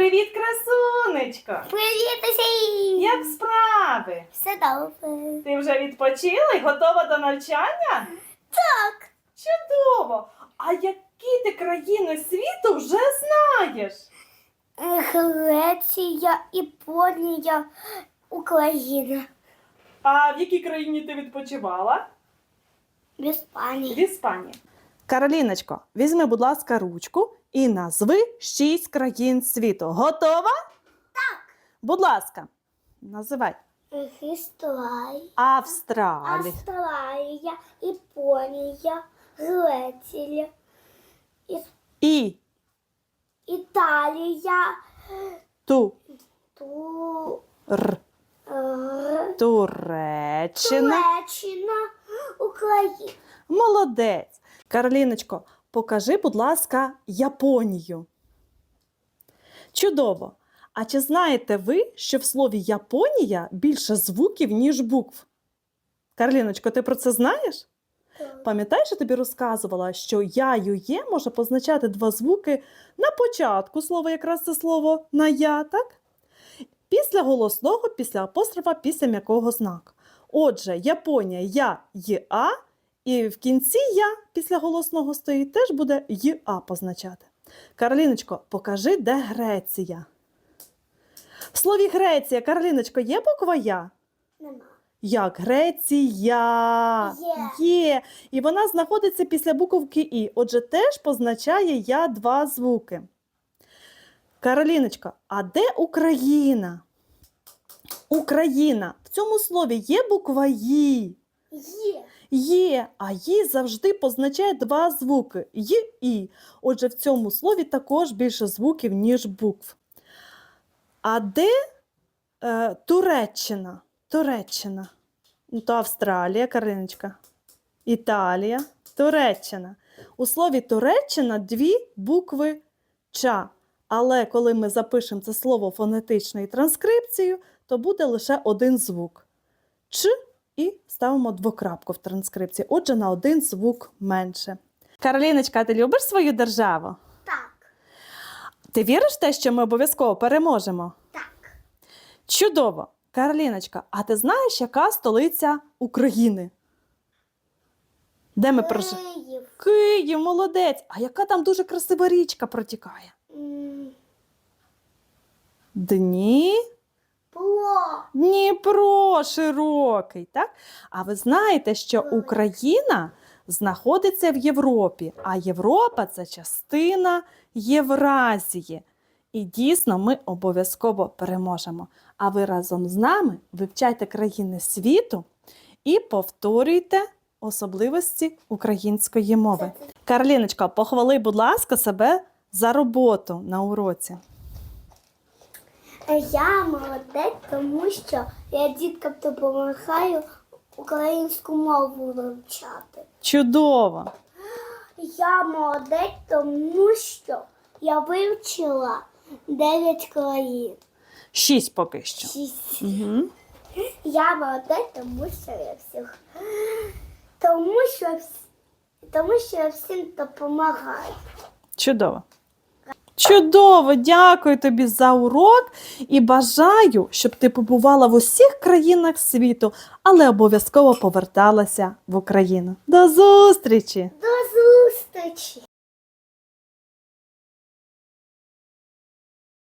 Привіт, красунечко! Привіт, усім! Як справи? Все добре. Ти вже відпочила і готова до навчання? Так. Чудово! А які ти країни світу вже знаєш? Греція, Японія, Україна. А в якій країні ти відпочивала? В Іспанії. В Іспанії. Кароліночко, візьми, будь ласка, ручку і назви шість країн світу. Готова? Так. Будь ласка, називай. Австралія. Австралія, Японія, Греція, Іс- І Італія, ту Ту... р Р... Туреччина. Туреччина, Україна. Молодець. Кароліночко, покажи, будь ласка, Японію. Чудово. А чи знаєте ви, що в слові Японія більше звуків, ніж букв? Кароліночко, ти про це знаєш? Пам'ятаєш, я тобі розказувала, що я ює може позначати два звуки на початку слова, якраз це слово на я, так? Після голосного, після апострофа, після м'якого знаку. Отже, Японія я є а, і в кінці я після голосного стоїть теж буде й-а позначати. Кароліночко, покажи, де Греція. В слові Греція, Кароліночко, є буква Я? Нема. Як Греція Є. є. І вона знаходиться після буковки І. Отже, теж позначає я два звуки. Кароліночка, а де Україна? Україна. В цьому слові є буква І. Є. Є, а «ї» завжди позначає два звуки «й» і. Отже, в цьому слові також більше звуків, ніж букв. А де е, Туреччина? Туреччина. Ну, то Австралія, Кариночка. Італія, Туреччина. У слові Туреччина дві букви ча. Але коли ми запишемо це слово фонетичною транскрипцією, то буде лише один звук. Ч і ставимо двокрапку в транскрипції. Отже, на один звук менше. Кароліночка, ти любиш свою державу? Так. Ти віриш в те, що ми обов'язково переможемо? Так. Чудово! Кароліночка, а ти знаєш, яка столиця України? Де ми проживаємо? Київ. Київ, молодець! А яка там дуже красива річка протікає? М, Дні. Пло. Дніпро широкий, так? А ви знаєте, що Україна знаходиться в Європі, а Європа це частина Євразії. І дійсно ми обов'язково переможемо. А ви разом з нами вивчайте країни світу і повторюйте особливості української мови. Карліночка, похвали, будь ласка, себе за роботу на уроці. Я молодець, тому що я діткам допомагаю українську мову вивчати. Чудово! Я молодець, тому що я вивчила 9 країн. Шість поки що. Шість. Угу. Я молодець, тому що я всіх. Тому що, тому що я всім допомагаю. Чудово. Чудово, дякую тобі за урок і бажаю, щоб ти побувала в усіх країнах світу, але обов'язково поверталася в Україну. До зустрічі! До зустрічі!